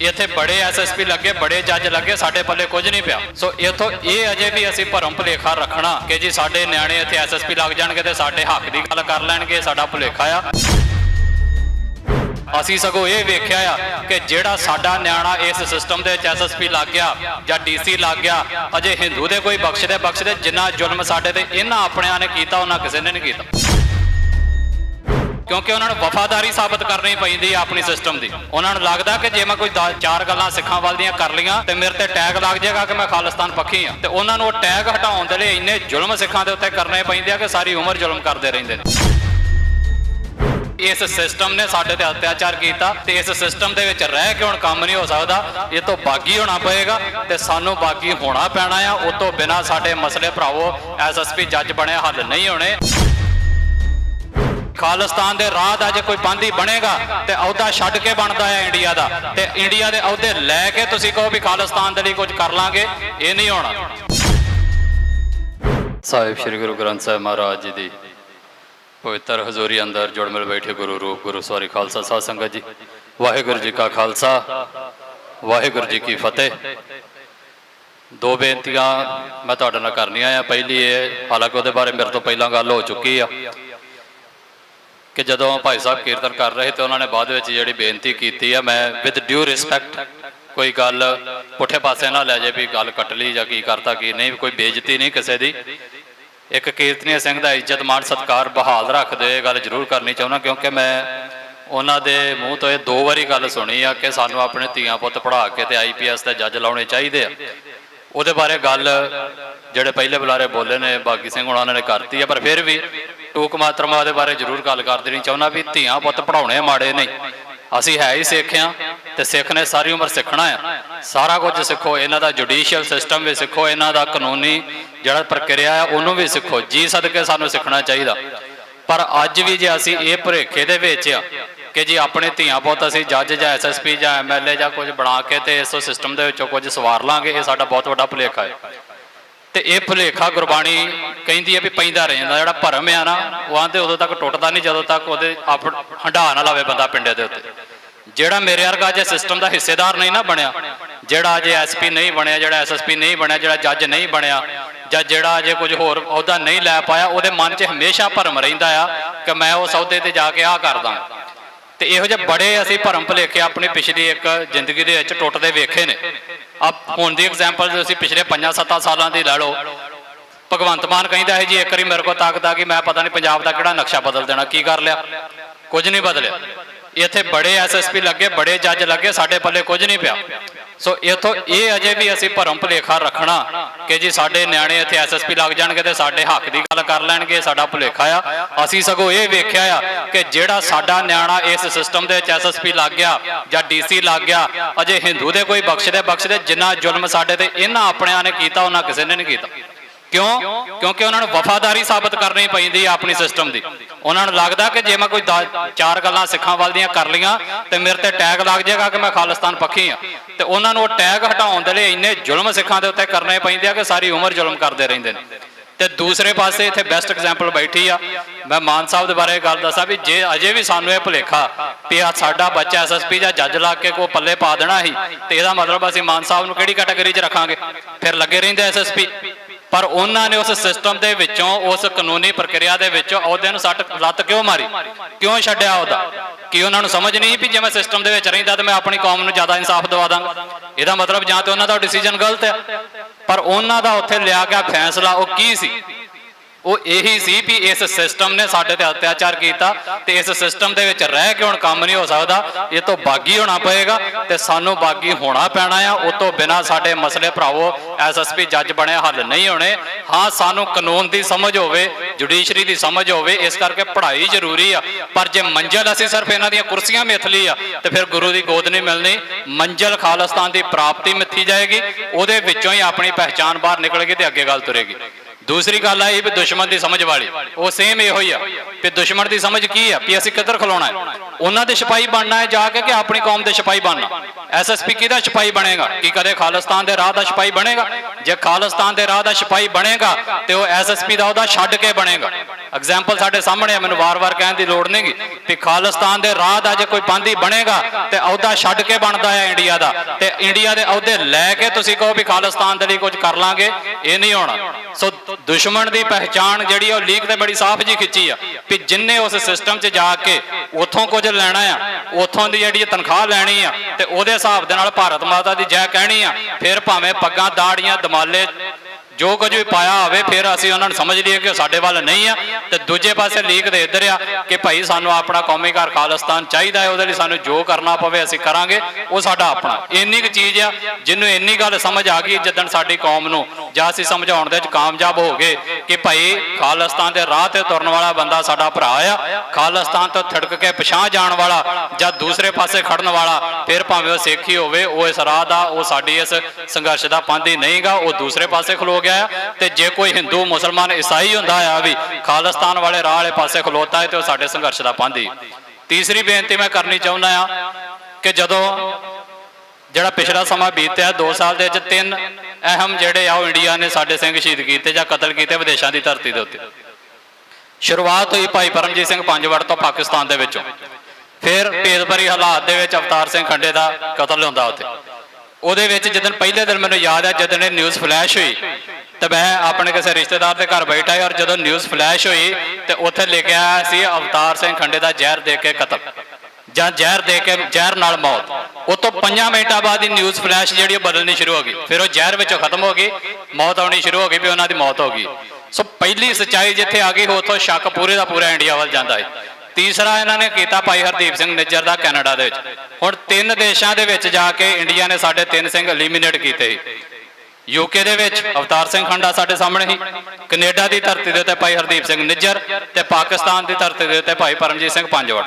ਇੱਥੇ ਬੜੇ ਐਸਐਸਪੀ ਲੱਗੇ, ਬੜੇ ਜੱਜ ਲੱਗੇ, ਸਾਡੇ ਪੱਲੇ ਕੁਝ ਨਹੀਂ ਪਿਆ। ਸੋ ਇਥੋਂ ਇਹ ਅਜੇ ਵੀ ਅਸੀਂ ਭਰਮ ਭੁਲੇਖਾ ਰੱਖਣਾ ਕਿ ਜੀ ਸਾਡੇ ਨਿਆਣੇ ਇੱਥੇ ਐਸਐਸਪੀ ਲੱਗ ਜਾਣਗੇ ਤੇ ਸਾਡੇ ਹੱਕ ਦੀ ਗੱਲ ਕਰ ਲੈਣਗੇ, ਸਾਡਾ ਭੁਲੇਖਾ ਆ। ਅਸੀਂ ਸਗੋਂ ਇਹ ਵੇਖਿਆ ਆ ਕਿ ਜਿਹੜਾ ਸਾਡਾ ਨਿਆਣਾ ਇਸ ਸਿਸਟਮ ਦੇ ਵਿੱਚ ਐਸਐਸਪੀ ਲੱਗ ਗਿਆ ਜਾਂ ਡੀਸੀ ਲੱਗ ਗਿਆ, ਅਜੇ ਹਿੰਦੂ ਦੇ ਕੋਈ ਬਖਸ਼ਦੇ ਬਖਸ਼ਦੇ ਜਿੰਨਾ ਜ਼ੁਲਮ ਸਾਡੇ ਤੇ ਇਹਨਾਂ ਆਪਣਿਆਂ ਨੇ ਕੀਤਾ, ਉਹਨਾਂ ਕਿਸੇ ਨੇ ਨਹੀਂ ਕੀਤਾ। ਕਿਉਂਕਿ ਉਹਨਾਂ ਨੂੰ ਵਫਾਦਾਰੀ ਸਾਬਤ ਕਰਨੀ ਪੈਂਦੀ ਆ ਆਪਣੀ ਸਿਸਟਮ ਦੀ। ਉਹਨਾਂ ਨੂੰ ਲੱਗਦਾ ਕਿ ਜੇ ਮੈਂ ਕੋਈ ਦਾ- ਚਾਰ ਗੱਲਾਂ ਸਿੱਖਾਂ ਵੱਲ ਦੀਆਂ ਕਰ ਲੀਆਂ ਤੇ ਮੇਰੇ ਤੇ ਟੈਗ ਲੱਗ ਜਾਏਗਾ ਕਿ ਮੈਂ ਖਾਲਿਸਤਾਨ ਪੱਖੀ ਆ। ਤੇ ਉਹਨਾਂ ਨੂੰ ਉਹ ਟੈਗ ਹਟਾਉਣ ਦੇ ਲਈ ਇੰਨੇ ਜ਼ੁਲਮ ਸਿੱਖਾਂ ਦੇ ਉੱਤੇ ਕਰਨੇ ਪੈਂਦੇ ਆ ਕਿ ਸਾਰੀ ਉਮਰ ਜ਼ੁਲਮ ਕਰਦੇ ਰਹਿੰਦੇ ਨੇ। ਇਸ ਸਿਸਟਮ ਨੇ ਸਾਡੇ ਤੇ ਅਤਿਆਚਾਰ ਕੀਤਾ ਤੇ ਇਸ ਸਿਸਟਮ ਦੇ ਵਿੱਚ ਰਹਿ ਕੇ ਹੁਣ ਕੰਮ ਨਹੀਂ ਹੋ ਸਕਦਾ। ਇਹ ਤੋਂ ਬਾਗੀ ਹੋਣਾ ਪਏਗਾ ਤੇ ਸਾਨੂੰ ਬਾਗੀ ਹੋਣਾ ਪੈਣਾ ਆ। ਉਹ ਤੋਂ ਬਿਨਾ ਸਾਡੇ ਮਸਲੇ ਭਰਾਵੋ ਐਸਐਸਪੀ ਜੱਜ ਬਣਿਆ ਹੱਲ ਨਹੀਂ ਹੋਣੇ। ਖਾਲਿਸਤਾਨ ਦੇ ਰਾਹ ਦਾ ਜੇ ਕੋਈ ਬੰਦੀ ਬਣੇਗਾ ਤੇ ਅਹੁਦਾ ਛੱਡ ਕੇ ਬਣਦਾ ਹੈ ਇੰਡੀਆ ਦਾ। ਤੇ ਇੰਡੀਆ ਦੇ ਅਹੁਦੇ ਲੈ ਕੇ ਤੁਸੀਂ ਕਹੋ ਵੀ ਖਾਲਿਸਤਾਨ ਦੇ ਲਈ ਕੁਝ ਕਰ ਲਾਂਗੇ, ਇਹ ਨਹੀਂ ਹੋਣਾ। ਸਾਹਿਬ, ਸ੍ਰੀ ਗੁਰੂ ਗ੍ਰੰਥ ਸਾਹਿਬ ਮਹਾਰਾਜ ਜੀ ਦੀ ਪਵਿੱਤਰ ਹਜ਼ੂਰੀ ਅੰਦਰ ਜੁੜ ਮਿਲ ਬੈਠੇ ਗੁਰੂ ਰੂਪ, ਗੁਰੂ ਸਵਾਰੀ ਖਾਲਸਾ ਸਾਧ ਸੰਗਤ ਜੀ। ਵਾਹਿਗੁਰੂ ਜੀ ਕਾ ਖਾਲਸਾ, ਵਾਹਿਗੁਰੂ ਜੀ ਕੀ ਫਤਿਹ। ਦੋ ਬੇਨਤੀਆਂ ਮੈਂ ਤੁਹਾਡੇ ਨਾਲ ਕਰਨੀਆਂ ਆ। ਪਹਿਲੀ ਇਹ, ਹਾਲਾਂਕਿ ਉਹਦੇ ਬਾਰੇ ਮੇਰੇ ਤੋਂ ਪਹਿਲਾਂ ਗੱਲ ਹੋ ਚੁੱਕੀ ਆ। ਕਿ ਜਦੋਂ ਭਾਈ ਸਾਹਿਬ ਕੀਰਤਨ ਕਰ ਰਹੇ ਤੇ ਉਹਨਾਂ ਨੇ ਬਾਅਦ ਵਿੱਚ ਜਿਹੜੀ ਬੇਨਤੀ ਕੀਤੀ ਆ ਮੈਂ ਵਿਦ ਡਿਊ ਰਿਸਪੈਕਟ ਕੋਈ ਗੱਲ ਪੁੱਠੇ ਪਾਸੇ ਨਾ ਲੈ ਜੇ ਵੀ ਗੱਲ ਕੱਟ ਲਈ ਜਾਂ ਕੀ ਕਰਤਾ, ਕੀ ਨਹੀਂ, ਕੋਈ ਬੇਇੱਜ਼ਤੀ ਨਹੀਂ ਕਿਸੇ ਦੀ। ਇੱਕ ਕੀਰਤਨੀय ਸਿੰਘ ਦਾ ਇੱਜ਼ਤ ਮਾਣ ਸਤਕਾਰ ਬਹਾਲ ਰੱਖਦੇ ਇਹ ਗੱਲ ਜ਼ਰੂਰ ਕਰਨੀ ਚਾਹੁੰਦਾ, ਕਿਉਂਕਿ ਮੈਂ ਉਹਨਾਂ ਦੇ ਮੂੰਹ ਤੋਂ ਇਹ ਦੋ ਵਾਰੀ ਗੱਲ ਸੁਣੀ ਆ ਕਿ ਸਾਨੂੰ ਆਪਣੇ ਧੀਆਂ ਪੁੱਤ ਪੜ੍ਹਾ ਕੇ ਤੇ ਆਈਪੀਐਸ ਦੇ ਜੱਜ ਲਾਉਣੇ ਚਾਹੀਦੇ ਆ। ਉਹਦੇ ਬਾਰੇ ਗੱਲ ਜਿਹੜੇ ਪਹਿਲੇ ਬੁਲਾਰੇ ਬੋਲੇ ਨੇ, ਬਾਗੀ ਸਿੰਘ ਉਹਨਾਂ ਨੇ ਕਰਤੀ ਆ, ਪਰ ਫਿਰ ਵੀ ਟੂਕ ਮਾਤਰਮਾ ਉਹਦੇ ਬਾਰੇ ਜ਼ਰੂਰ ਗੱਲ ਕਰ ਦੇਣੀ ਚਾਹੁੰਦਾ ਵੀ ਧੀਆਂ ਪੁੱਤ ਪੜਾਉਣੇ ਮਾੜੇ ਨਹੀਂ। ਅਸੀਂ ਹੈ ਹੀ ਸਿੱਖ ਆ ਤੇ ਸਿੱਖ ਨੇ ਸਾਰੀ ਉਮਰ ਸਿੱਖਣਾ ਆ। ਸਾਰਾ ਕੁਝ ਸਿੱਖੋ, ਇਹਨਾਂ ਦਾ ਜੁਡੀਸ਼ੀਅਲ ਸਿਸਟਮ ਵੀ ਸਿੱਖੋ, ਇਹਨਾਂ ਦਾ ਕਾਨੂੰਨੀ ਜਿਹੜਾ ਪ੍ਰਕਿਰਿਆ ਹੈ ਉਹਨੂੰ ਵੀ ਸਿੱਖੋ। ਜੀ ਸਦਕੇ ਸਾਨੂੰ ਸਿੱਖਣਾ ਚਾਹੀਦਾ। ਪਰ ਅੱਜ ਵੀ ਜੇ ਅਸੀਂ ਇਹ ਭੁਲੇਖੇ ਦੇ ਵਿੱਚ ਆ ਕਿ ਜੀ ਆਪਣੇ ਧੀਆਂ ਪੁੱਤ ਅਸੀਂ ਜੱਜ ਜਾਂ ਐਸਐਸਪੀ ਜਾਂ ਐਮਐਲਏ ਜਾਂ ਕੁਝ ਬਣਾ ਕੇ ਤੇ ਇਸ ਸਿਸਟਮ ਦੇ ਵਿੱਚੋਂ ਕੁਝ ਸਵਾਰ ਲਾਂਗੇ, ਇਹ ਸਾਡਾ ਬਹੁਤ ਵੱਡਾ ਭੁਲੇਖਾ ਹੈ ਤੇ ਇਹ ਭੁਲੇਖਾ ਗੁਰਬਾਣੀ ਕਹਿੰਦੀ ਹੈ ਵੀ ਪੈਂਦਾ ਰਹਿੰਦਾ ਜਿਹੜਾ ਭਰਮ ਆ ਨਾ, ਉਹ ਆਂਦੇ ਉਦੋਂ ਤੱਕ ਟੁੱਟਦਾ ਨਹੀਂ, ਜਦੋਂ ਤੱਕ ਉਹਦੇ ਆਪ ਹੰਡਾ ਨਾ ਲਾਵੇ ਬੰਦਾ ਪਿੰਡੇ ਦੇ ਉੱਤੇ। ਜਿਹੜਾ ਮੇਰੇ ਵਰਗਾ ਜੇ ਸਿਸਟਮ ਦਾ ਹਿੱਸੇਦਾਰ ਨਹੀਂ ਨਾ ਬਣਿਆ, ਜਿਹੜਾ ਅਜੇ ਐਸਪੀ ਨਹੀਂ ਬਣਿਆ, ਜਿਹੜਾ ਐਸਐਸਪੀ ਨਹੀਂ ਬਣਿਆ, ਜਿਹੜਾ ਜੱਜ ਨਹੀਂ ਬਣਿਆ, ਜਾਂ ਜਿਹੜਾ ਅਜੇ ਕੁਝ ਹੋਰ ਅਹੁਦਾ ਨਹੀਂ ਲੈ ਪਾਇਆ, ਉਹਦੇ ਮਨ 'ਚ ਹਮੇਸ਼ਾ ਭਰਮ ਰਹਿੰਦਾ ਆ ਕਿ ਮੈਂ ਉਸ ਅਹੁਦੇ ਤੇ ਜਾ ਕੇ ਆਹ ਕਰਦਾ। ਤੇ ਇਹੋ ਜਿਹੇ ਬੜੇ ਅਸੀਂ ਭਰਮ ਭੁਲੇਖੇ ਆਪਣੀ ਪਿਛਲੀ ਇੱਕ ਜ਼ਿੰਦਗੀ ਦੇ ਵਿੱਚ ਟੁੱਟਦੇ ਵੇਖੇ ਨੇ। ਆ ਹੁਣ ਦੀ ਐਗਜ਼ਾਮਪਲ ਤੁਸੀਂ ਪਿਛਲੇ 5-7 ਸਾਲਾਂ ਦੀ ਲੈ ਲਓ। ਭਗਵੰਤ ਮਾਨ ਕਹਿੰਦਾ ਹੈ ਜੀ, ਇੱਕ ਵਾਰੀ ਮੇਰੇ ਕੋਲ ਤਾਕਤ ਆ ਗਈ, ਮੈਂ ਪਤਾ ਨਹੀਂ ਪੰਜਾਬ ਦਾ ਕਿਹੜਾ ਨਕਸ਼ਾ ਬਦਲ ਦੇਣਾ, ਕੀ ਕਰ ਲਿਆ? ਕੁਝ ਨਹੀਂ ਬਦਲਿਆ। ਇੱਥੇ ਬੜੇ ਐਸਐਸਪੀ ਲੱਗੇ, ਬੜੇ ਜੱਜ ਲੱਗੇ, ਸਾਡੇ ਪੱਲੇ ਕੁਝ ਨਹੀਂ ਪਿਆ। ਸੋ ਇਥੋਂ ਇਹ ਅਜੇ ਵੀ ਅਸੀਂ ਭਰਮ ਭੁਲੇਖਾ ਰੱਖਣਾ ਕਿ ਜੀ ਸਾਡੇ ਨਿਆਣੇ ਇੱਥੇ ਐਸਐਸਪੀ ਲੱਗ ਜਾਣਗੇ ਤੇ ਸਾਡੇ ਹੱਕ ਦੀ ਗੱਲ ਕਰ ਲੈਣਗੇ, ਸਾਡਾ ਭੁਲੇਖਾ ਆ। ਅਸੀਂ ਸਗੋਂ ਇਹ ਵੇਖਿਆ ਆ ਕਿ ਜਿਹੜਾ ਸਾਡਾ ਨਿਆਣਾ ਇਸ ਸਿਸਟਮ ਦੇ ਵਿੱਚ ਐਸਐਸਪੀ ਲੱਗ ਗਿਆ ਜਾਂ ਡੀਸੀ ਲੱਗ ਗਿਆ, ਅਜੇ ਹਿੰਦੂ ਦੇ ਕੋਈ ਬਖਸ਼ਦੇ ਬਖਸ਼ਦੇ ਜਿੰਨਾ ਜ਼ੁਲਮ ਸਾਡੇ ਤੇ ਇਹਨਾਂ ਆਪਣਿਆਂ ਨੇ ਕੀਤਾ, ਉਹਨਾਂ ਕਿਸੇ ਨੇ ਨਹੀਂ ਕੀਤਾ। ਕਿਉਂ? ਕਿਉਂਕਿ ਉਹਨਾਂ ਨੂੰ ਵਫਾਦਾਰੀ ਸਾਬਤ ਕਰਨੀ ਪੈਂਦੀ ਹੈ ਆਪਣੀ ਸਿਸਟਮ ਦੀ। ਉਹਨਾਂ ਨੂੰ ਲੱਗਦਾ ਕਿ ਜੇ ਮੈਂ ਕੋਈ ਦਾ- ਚਾਰ ਗੱਲਾਂ ਸਿੱਖਾਂ ਵੱਲ ਦੀਆਂ ਕਰ ਲੀਆਂ ਤੇ ਮੇਰੇ ਤੇ ਟੈਗ ਲੱਗ ਜਾਏਗਾ ਕਿ ਮੈਂ ਖਾਲਿਸਤਾਨ ਪੱਖੀ ਆ। ਤੇ ਉਹਨਾਂ ਨੂੰ ਉਹ ਟੈਗ ਹਟਾਉਣ ਦੇ ਲਈ ਇੰਨੇ ਜ਼ੁਲਮ ਸਿੱਖਾਂ ਦੇ ਉੱਤੇ ਕਰਨੇ ਪੈਂਦੇ ਆ ਕਿ ਸਾਰੀ ਉਮਰ ਜ਼ੁਲਮ ਕਰਦੇ ਰਹਿੰਦੇ ਨੇ। ਤੇ ਦੂਸਰੇ ਪਾਸੇ ਇੱਥੇ ਬੈਸਟ ਐਗਜ਼ਾਮਪਲ ਬੈਠੀ ਆ। ਮੈਂ ਮਾਨ ਸਾਹਿਬ ਦੇ ਬਾਰੇ ਗੱਲ ਦੱਸਾਂ ਵੀ ਜੇ ਅਜੇ ਵੀ ਸਾਨੂੰ ਇਹ ਭੁਲੇਖਾ ਵੀ ਆ ਸਾਡਾ ਬੱਚਾ ਐਸਐਸਪੀ ਜਾਂ ਜੱਜ ਲਾ ਕੇ ਕੋ ਪੱਲੇ ਪਾ ਦੇਣਾ ਸੀ, ਤੇ ਇਹਦਾ ਮਤਲਬ ਅਸੀਂ ਮਾਨ ਸਾਹਿਬ ਨੂੰ ਕਿਹੜੀ ਕੈਟਾਗਰੀ 'ਚ ਰੱਖਾਂਗੇ? ਫਿਰ ਲੱਗੇ ਰਹਿੰਦੇ ਐਸਐਸਪੀ ਪਰ ਉਹਨਾਂ ਨੇ ਉਸ ਸਿਸਟਮ ਦੇ ਵਿੱਚੋਂ, ਉਸ ਕਾਨੂੰਨੀ ਪ੍ਰਕਿਰਿਆ ਦੇ ਵਿੱਚੋਂ ਅਹੁਦੇ ਨੂੰ ਸੱਟ, ਲੱਤ ਕਿਉਂ ਮਾਰੀ? ਕਿਉਂ ਛੱਡਿਆ ਅਹੁਦਾ ਕਿ ਉਹਨਾਂ ਨੂੰ ਸਮਝ ਨਹੀਂ ਵੀ ਜੇ ਮੈਂ ਸਿਸਟਮ ਦੇ ਵਿੱਚ ਰਹਿੰਦਾ ਤਾਂ ਮੈਂ ਆਪਣੀ ਕੌਮ ਨੂੰ ਜ਼ਿਆਦਾ ਇਨਸਾਫ ਦਵਾ ਦਾਂਗਾ? ਇਹਦਾ ਮਤਲਬ ਜਾਂ ਤੇ ਉਹਨਾਂ ਦਾ ਡਿਸੀਜਨ ਗਲਤ ਹੈ। ਪਰ ਉਹਨਾਂ ਦਾ ਉੱਥੇ ਲਿਆ ਗਿਆ ਫੈਸਲਾ ਉਹ ਕੀ ਸੀ? ਉਹ ਇਹੀ ਸੀ ਵੀ ਇਸ ਸਿਸਟਮ ਨੇ ਸਾਡੇ ਤੇ ਅਤਿਆਚਾਰ ਕੀਤਾ ਤੇ ਇਸ ਸਿਸਟਮ ਦੇ ਵਿੱਚ ਰਹਿ ਕੇ ਹੁਣ ਕੰਮ ਨਹੀਂ ਹੋ ਸਕਦਾ, ਇਹ ਤੋਂ ਬਾਗੀ ਹੋਣਾ ਪਏਗਾ ਤੇ ਸਾਨੂੰ ਬਾਗੀ ਹੋਣਾ ਪੈਣਾ ਆ, ਉਹ ਤੋਂ ਬਿਨਾ ਸਾਡੇ ਮਸਲੇ ਭਰਾਵੋ ਐਸਐਸਪੀ ਜੱਜ ਬਣੇ ਹੱਲ ਨਹੀਂ ਹੋਣੇ। ਹਾਂ, ਸਾਨੂੰ ਕਾਨੂੰਨ ਦੀ ਸਮਝ ਹੋਵੇ, ਜੁਡੀਸ਼ਰੀ ਦੀ ਸਮਝ ਹੋਵੇ, ਇਸ ਕਰਕੇ ਪੜ੍ਹਾਈ ਜ਼ਰੂਰੀ ਆ। ਪਰ ਜੇ ਮੰਜ਼ਲ ਅਸੀਂ ਸਿਰਫ ਇਹਨਾਂ ਦੀਆਂ ਕੁਰਸੀਆਂ ਮਿਥਲੀ ਆ, ਤੇ ਫਿਰ ਗੁਰੂ ਦੀ ਗੋਦ ਨਹੀਂ ਮਿਲਣੀ। ਮੰਜ਼ਲ ਖਾਲਿਸਤਾਨ ਦੀ ਪ੍ਰਾਪਤੀ ਮਿੱਥੀ ਜਾਏਗੀ, ਉਹਦੇ ਵਿੱਚੋਂ ਹੀ ਆਪਣੀ ਪਹਿਚਾਨ ਬਾਹਰ ਨਿਕਲੇਗੀ ਤੇ ਅੱਗੇ ਗੱਲ ਤੁਰੇਗੀ। ਦੂਸਰੀ ਗੱਲ ਆਈ ਵੀ ਦੁਸ਼ਮਣ ਦੀ ਸਮਝ ਵਾਲੀ। ਉਹ ਸੇਮ ਇਹੋ ਹੀ ਆ ਕਿ ਦੁਸ਼ਮਣ ਦੀ ਸਮਝ ਕੀ ਆ ਵੀ ਅਸੀਂ ਕਿੱਧਰ ਖਲੋਣਾ ਹੈ? ਉਹਨਾਂ ਦੇ ਸਿਪਾਹੀ ਬਣਨਾ ਹੈ ਜਾ ਕੇ ਕਿ ਆਪਣੀ ਕੌਮ ਦੇ ਸਿਪਾਹੀ ਬਣਨਾ? ਐਸਐਸਪੀ ਕਿਹਦਾ ਸਿਪਾਹੀ ਬਣੇਗਾ? ਕਿ ਕਦੇ ਖਾਲਿਸਤਾਨ ਦੇ ਰਾਹ ਦਾ ਸਿਪਾਹੀ ਬਣੇਗਾ? ਜੇ ਖਾਲਿਸਤਾਨ ਦੇ ਰਾਹ ਦਾ ਸਿਪਾਹੀ ਬਣੇਗਾ, ਤੇ ਉਹ ਐਸਐਸਪੀ ਦਾ ਉਹਦਾ ਛੱਡ ਕੇ ਬਣੇਗਾ। ਐਗਜ਼ਾਮਪਲ ਸਾਡੇ ਸਾਹਮਣੇ ਆ, ਮੈਨੂੰ ਵਾਰ-ਵਾਰ ਕਹਿਣ ਦੀ ਲੋੜ ਨਹੀਂਗੀ ਕਿ ਖਾਲਿਸਤਾਨ ਦੇ ਰਾਹ ਦਾ ਜੇ ਕੋਈ ਪਾਂਦੀ ਬਣੇਗਾ, ਤੇ ਅਹੁਦਾ ਛੱਡ ਕੇ ਬਣਦਾ ਹੈ ਇੰਡੀਆ ਦਾ। ਤੇ ਇੰਡੀਆ ਦੇ ਅਹੁਦੇ ਲੈ ਕੇ ਤੁਸੀਂ ਕਹੋ ਵੀ ਖਾਲਿਸਤਾਨ ਦੇ ਲਈ ਕੁਝ ਕਰ ਲਾਂਗੇ, ਇਹ ਨਹੀਂ ਹੋਣਾ। ਸੋ ਦੁਸ਼ਮਣ ਦੀ ਪਹਿਚਾਣ ਜਿਹੜੀ ਆ, ਉਹ ਲੀਕ ਤੇ ਬੜੀ ਸਾਫ਼ ਜੀ ਖਿੱਚੀ ਆ ਵੀ ਜਿੰਨੇ ਉਸ ਸਿਸਟਮ 'ਚ ਜਾ ਕੇ ਉਥੋਂ ਕੁਝ ਲੈਣਾ ਆ, ਉਥੋਂ ਦੀ ਜਿਹੜੀ ਤਨਖਾਹ ਲੈਣੀ ਆ ਤੇ ਉਹਦੇ ਹਿਸਾਬ ਦੇ ਨਾਲ ਭਾਰਤ ਮਾਤਾ ਦੀ ਜੈ ਕਹਿਣੀ ਆ, ਫਿਰ ਭਾਵੇਂ ਪੱਗਾਂ ਦਾੜੀਆਂ ਦਮਾਲੇ ਜੋ ਕੁਝ ਵੀ ਪਾਇਆ ਹੋਵੇ, ਫਿਰ ਅਸੀਂ ਉਹਨਾਂ ਨੂੰ ਸਮਝ ਲਈਏ ਕਿ ਉਹ ਸਾਡੇ ਵੱਲ ਨਹੀਂ ਆ। ਤੇ ਦੂਜੇ ਪਾਸੇ ਲੀਕ ਦੇ ਇੱਧਰ ਆ ਕਿ ਭਾਈ ਸਾਨੂੰ ਆਪਣਾ ਕੌਮੀ ਘਰ ਖਾਲਿਸਤਾਨ ਚਾਹੀਦਾ ਹੈ, ਉਹਦੇ ਲਈ ਸਾਨੂੰ ਜੋ ਕਰਨਾ ਪਵੇ ਅਸੀਂ ਕਰਾਂਗੇ। ਉਹ ਸਾਡਾ ਆਪਣਾ। ਇੰਨੀ ਕੁ ਚੀਜ਼ ਆ ਜਿਹਨੂੰ ਇੰਨੀ ਗੱਲ ਸਮਝ ਆ ਗਈ ਜਦੋਂ ਸਾਡੀ ਕੌਮ ਨੂੰ, ਜਾਂ ਅਸੀਂ ਸਮਝਾਉਣ ਦੇ ਵਿੱਚ ਕਾਮਯਾਬ ਹੋ ਗਏ ਕਿ ਭਾਈ ਖਾਲਿਸਤਾਨ ਦੇ ਰਾਹ ਤੇ ਤੁਰਨ ਵਾਲਾ ਬੰਦਾ ਸਾਡਾ ਭਰਾ ਆ। ਖਾਲਿਸਤਾਨ ਤੋਂ ਥੜਕ ਕੇ ਪਛਾਂ ਜਾਣ ਵਾਲਾ ਜਾਂ ਦੂਸਰੇ ਪਾਸੇ ਖੜਨ ਵਾਲਾ, ਫਿਰ ਭਾਵੇਂ ਉਹ ਸਿੱਖ ਹੀ ਹੋਵੇ, ਉਹ ਇਸ ਰਾਹ ਦਾ, ਉਹ ਸਾਡੀ ਇਸ ਸੰਘਰਸ਼ ਦਾ ਪਾਂਦੀ ਨਹੀਂਗਾ, ਉਹ ਦੂਸਰੇ ਪਾਸੇ ਖਲੋ ਗਿਆ। ਆ ਤੇ ਜੇ ਕੋਈ ਹਿੰਦੂ, ਮੁਸਲਮਾਨ, ਈਸਾਈ ਹੁੰਦਾ ਆ ਵੀ ਖਾਲਿਸਤਾਨ ਵਾਲੇ ਰਾਹ ਵਾਲੇ ਪਾਸੇ ਖਲੋਤਾ ਹੈ ਤੇ ਉਹ ਸਾਡੇ ਸੰਘਰਸ਼ ਦਾ ਪਾਂਦੀ ਤੀਸਰੀ ਬੇਨਤੀ ਮੈਂ ਕਰਨੀ ਚਾਹੁੰਦਾ ਆ ਕਿ ਜਦੋਂ ਜਿਹੜਾ ਪਿਛਲਾ ਸਮਾਂ ਬੀਤਿਆ 2 ਸਾਲ ਦੇ ਵਿੱਚ ਤਿੰਨ ਅਹਿਮ ਜਿਹੜੇ ਆ ਉਹ ਇੰਡੀਆ ਨੇ ਸਾਡੇ ਸਿੰਘ ਸ਼ਹੀਦ ਕੀਤੇ ਜਾਂ ਕਤਲ ਕੀਤੇ ਵਿਦੇਸ਼ਾਂ ਦੀ ਧਰਤੀ ਦੇ ਉੱਤੇ। ਸ਼ੁਰੂਆਤ ਹੋਈ ਭਾਈ ਪਰਮਜੀਤ ਸਿੰਘ ਪੰਜਵੜ ਤੋਂ ਪਾਕਿਸਤਾਨ ਦੇ ਵਿੱਚੋਂ। ਫਿਰ ਭੇਦਭਰੀ ਹਾਲਾਤ ਦੇ ਵਿੱਚ ਅਵਤਾਰ ਸਿੰਘ ਖੰਡੇ ਦਾ ਕਤਲ ਹੁੰਦਾ ਉੱਥੇ। ਉਹਦੇ ਵਿੱਚ ਜਦੋਂ ਪਹਿਲੇ ਦਿਨ ਮੈਨੂੰ ਯਾਦ ਹੈ ਜਦੋਂ ਇਹ ਨਿਊਜ਼ ਫਲੈਸ਼ ਹੋਈ, ਤਾਂ ਮੈਂ ਆਪਣੇ ਕਿਸੇ ਰਿਸ਼ਤੇਦਾਰ ਦੇ ਘਰ ਬੈਠਾ ਔਰ ਜਦੋਂ ਨਿਊਜ਼ ਫਲੈਸ਼ ਹੋਈ, ਤੇ ਉੱਥੇ ਲਿਖਿਆ ਸੀ ਅਵਤਾਰ ਸਿੰਘ ਖੰਡੇ ਦਾ ਜ਼ਹਿਰ ਦੇ ਕੇ ਕਤਲ ਜਾਂ ਜ਼ਹਿਰ ਦੇ ਕੇ, ਜ਼ਹਿਰ ਨਾਲ ਮੌਤ। ਉਹ ਤੋਂ 5 ਮਿੰਟਾਂ ਬਾਅਦ ਹੀ ਨਿਊਜ਼ ਫਲੈਸ਼ ਜਿਹੜੀ ਉਹ ਬਦਲਣੀ ਸ਼ੁਰੂ ਹੋ ਗਈ। ਫਿਰ ਉਹ ਜ਼ਹਿਰ ਵਿੱਚੋਂ ਖਤਮ ਹੋ ਗਈ, ਮੌਤ ਆਉਣੀ ਸ਼ੁਰੂ ਹੋ ਗਈ, ਵੀ ਉਹਨਾਂ ਦੀ ਮੌਤ ਹੋ ਗਈ। ਸੋ ਪਹਿਲੀ ਸੱਚਾਈ ਜਿੱਥੇ ਆ ਗਈ ਉਥੋਂ ਸ਼ੱਕ ਪੂਰੇ ਦਾ ਪੂਰਾ ਇੰਡੀਆ ਵੱਲ ਜਾਂਦਾ ਹੈ ਤੀਸਰਾ ਇਹਨਾਂ ਨੇ ਕੀਤਾ ਭਾਈ ਹਰਦੀਪ ਸਿੰਘ ਨਿੱਜਰ ਦਾ ਕੈਨੇਡਾ ਦੇ ਵਿੱਚ। ਹੁਣ ਤਿੰਨ ਦੇਸ਼ਾਂ ਦੇ ਵਿੱਚ ਜਾ ਕੇ ਇੰਡੀਆ ਨੇ ਸਾਡੇ ਤਿੰਨ ਸਿੰਘ ਐਲੀਮੀਨੇਟ ਕੀਤੇ। ਸੀ ਯੂਕੇ ਦੇ ਵਿੱਚ ਅਵਤਾਰ ਸਿੰਘ ਖੰਡਾ ਸਾਡੇ ਸਾਹਮਣੇ ਹੀ ਕੈਨੇਡਾ ਦੀ ਧਰਤੀ ਦੇ ਉੱਤੇ ਭਾਈ ਹਰਦੀਪ ਸਿੰਘ ਨਿੱਜਰ ਤੇ ਪਾਕਿਸਤਾਨ ਦੀ ਧਰਤੀ ਦੇ ਉੱਤੇ ਭਾਈ ਪਰਮਜੀਤ ਸਿੰਘ ਪੰਜਵੜ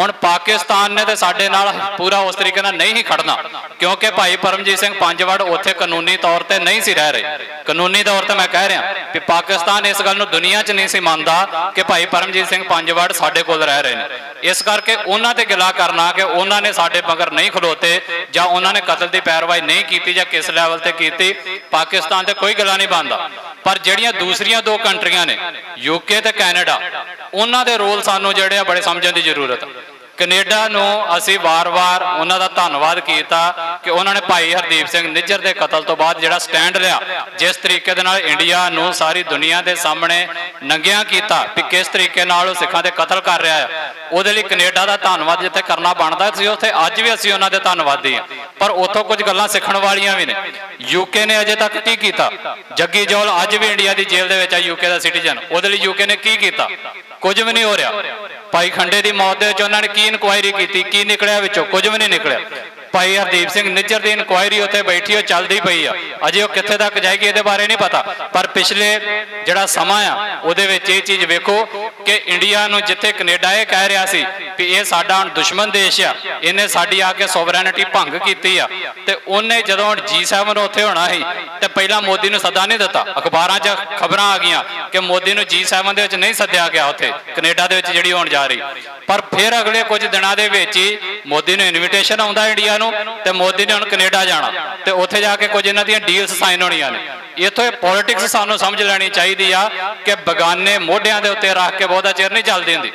ਹੁਣ ਪਾਕਿਸਤਾਨ ਨੇ ਤੇ ਸਾਡੇ ਨਾਲ ਪੂਰਾ ਉਸ ਤਰੀਕੇ ਨਾਲ ਨਹੀਂ ਹੀ ਖੜਨਾ, ਕਿਉਂਕਿ ਭਾਈ ਪਰਮਜੀਤ ਸਿੰਘ ਪੰਜਵੜ ਉੱਥੇ ਕਾਨੂੰਨੀ ਤੌਰ ਤੇ ਨਹੀਂ ਸੀ ਰਹਿ ਰਹੇ। ਕਾਨੂੰਨੀ ਤੌਰ ਤੇ ਮੈਂ ਕਹਿ ਰਿਹਾ ਕਿ ਪਾਕਿਸਤਾਨ ਇਸ ਗੱਲ ਨੂੰ ਦੁਨੀਆ 'ਚ ਨਹੀਂ ਸੀ ਮੰਨਦਾ ਕਿ ਭਾਈ ਪਰਮਜੀਤ ਸਿੰਘ ਪੰਜਵੜ ਸਾਡੇ ਕੋਲ ਰਹਿ ਰਹੇ ਨੇ। ਇਸ ਕਰਕੇ ਉਹਨਾਂ ਤੇ ਗਿਲਾ ਕਰਨਾ ਕਿ ਉਹਨਾਂ ਨੇ ਸਾਡੇ ਮਗਰ ਨਹੀਂ ਖਲੋਤੇ ਜਾਂ ਉਹਨਾਂ ਨੇ ਕਤਲ ਦੀ ਪੈਰਵਾਈ ਨਹੀਂ ਕੀਤੀ ਜਾਂ ਕਿਸ ਲੈਵਲ ਤੇ ਕੀਤੀ, ਪਾਕਿਸਤਾਨ ਤੇ ਕੋਈ ਗਿਲਾ ਨਹੀਂ ਬਣਦਾ। ਪਰ ਜਿਹੜੀਆਂ ਦੂਸਰੀਆਂ ਦੋ ਕੰਟਰੀਆਂ ਨੇ ਯੂਕੇ ਤੇ ਕੈਨੇਡਾ, ਉਹਨਾਂ ਦੇ ਰੋਲ ਸਾਨੂੰ ਜਿਹੜੇ ਆ ਬੜੇ ਸਮਝਣ ਦੀ ਜ਼ਰੂਰਤ ਆ। ਕੈਨੇਡਾ ਨੂੰ ਅਸੀਂ ਵਾਰ-ਵਾਰ ਉਹਨਾਂ ਦਾ ਧੰਨਵਾਦ ਕੀਤਾ ਕਿ ਉਹਨਾਂ ਨੇ ਭਾਈ ਹਰਦੀਪ ਸਿੰਘ ਨਿੱਜਰ ਦੇ ਕਤਲ ਤੋਂ ਬਾਅਦ ਜਿਹੜਾ ਸਟੈਂਡ ਲਿਆ, ਜਿਸ ਤਰੀਕੇ ਦੇ ਨਾਲ ਇੰਡੀਆ ਨੂੰ ਸਾਰੀ ਦੁਨੀਆ ਦੇ ਸਾਹਮਣੇ ਨੰਗਿਆ ਕੀਤਾ ਕਿ ਕਿਸ ਤਰੀਕੇ ਨਾਲ ਉਹ ਸਿੱਖਾਂ ਦੇ ਕਤਲ ਕਰ ਰਿਹਾ ਹੈ। ਉਹਦੇ ਲਈ ਕੈਨੇਡਾ ਦਾ ਧੰਨਵਾਦ ਜਿੱਥੇ ਕਰਨਾ ਬਣਦਾ ਸੀ, ਉੱਥੇ ਅੱਜ ਵੀ ਅਸੀਂ ਉਹਨਾਂ ਦੇ ਧੰਨਵਾਦੀ ਹਾਂ। ਪਰ ਉੱਥੋਂ ਕੁਝ ਗੱਲਾਂ ਸਿੱਖਣ ਵਾਲੀਆਂ ਵੀ ਨੇ। ਯੂਕੇ ਨੇ ਅਜੇ ਤੱਕ ਕੀ ਕੀਤਾ? ਜੱਗੀ ਜੋਲ ਅੱਜ ਵੀ ਇੰਡੀਆ ਦੀ ਜੇਲ੍ਹ ਦੇ ਵਿੱਚ ਆ ਯੂਕੇ ਦਾ ਸਿਟੀਜ਼ਨ ਉਹਦੇ ਲਈ ਯੂਕੇ ਨੇ ਕੀ ਕੀਤਾ? ਕੁਝ ਵੀ ਨਹੀਂ ਹੋ ਰਿਹਾ। ਭਾਈ ਖੰਡੇ ਦੀ ਮੌਤ ਦੇ ਵਿੱਚ ਉਹਨਾਂ ਨੇ ਕੀ ਇਨਕੁਆਇਰੀ ਕੀਤੀ, ਕੀ ਨਿਕਲਿਆ ਵਿੱਚੋਂ? ਕੁਝ ਵੀ ਨਹੀਂ ਨਿਕਲਿਆ। ਭਾਈ ਹਰਦੀਪ ਸਿੰਘ, ਨਿੱਜਰ ਦੀ ਇਨਕੁਆਇਰੀ ਉੱਥੇ ਬੈਠੀ, ਉਹ ਚੱਲਦੀ ਪਈ ਆ। ਅਜੇ ਉਹ ਕਿੱਥੇ ਤੱਕ ਜਾਏਗੀ, ਇਹਦੇ ਬਾਰੇ ਨਹੀਂ ਪਤਾ। ਪਰ ਪਿਛਲੇ ਜਿਹੜਾ ਸਮਾਂ ਆ, ਉਹਦੇ ਵਿੱਚ ਇਹ ਚੀਜ਼ ਵੇਖੋ ਕਿ ਇੰਡੀਆ ਨੂੰ ਜਿੱਥੇ ਕੈਨੇਡਾ ਇਹ ਕਹਿ ਰਿਹਾ ਸੀ ਕਿ ਇਹ ਸਾਡਾ ਹੁਣ ਦੁਸ਼ਮਣ ਦੇਸ਼ ਆ, ਇਹਨੇ ਸਾਡੀ ਆ ਕੇ ਸੋਵਰੈਨਿਟੀ ਭੰਗ ਕੀਤੀ ਆ। ਤੇ ਉਹਨੇ ਜਦੋਂ ਹੁਣ G7 ਉੱਥੇ ਹੋਣਾ ਸੀ, ਤੇ ਪਹਿਲਾਂ ਮੋਦੀ ਨੂੰ ਸੱਦਾ ਨਹੀਂ ਦਿੱਤਾ। ਅਖਬਾਰਾਂ 'ਚ ਖਬਰਾਂ ਆ ਗਈਆਂ ਕਿ ਮੋਦੀ ਨੂੰ G7 ਦੇ ਵਿੱਚ ਨਹੀਂ ਸੱਦਿਆ ਗਿਆ ਉੱਥੇ, ਕੈਨੇਡਾ ਦੇ ਵਿੱਚ ਜਿਹੜੀ ਹੋਣ ਜਾ ਰਹੀ। ਪਰ ਫਿਰ ਅਗਲੇ ਕੁਝ ਦਿਨਾਂ ਦੇ ਵਿੱਚ ਹੀ ਮੋਦੀ ਨੂੰ ਇਨਵੀਟੇਸ਼ਨ ਆਉਂਦਾ ਇੰਡੀਆ ਨੂੰ ਤੇ ਮੋਦੀ ਨੇ ਹੁਣ ਕੈਨੇਡਾ ਜਾਣਾ ਤੇ ਉੱਥੇ ਜਾ ਕੇ ਕੁਝ ਇਹਨਾਂ ਦੀਆਂ ਡੀਲਸ ਸਾਈਨ ਹੋਣੀਆਂ ਨੇ। ਇੱਥੋਂ ਇਹ ਪੋਲਿਟਿਕਸ ਸਾਨੂੰ ਸਮਝ ਲੈਣੀ ਚਾਹੀਦੀ ਆ ਕਿ ਬਗਾਨੇ ਮੋਢਿਆਂ ਦੇ ਉੱਤੇ ਰੱਖ ਕੇ ਬਹੁਤਾ ਚਿਰ ਨਹੀਂ ਚੱਲਦੀ ਹੁੰਦੀ।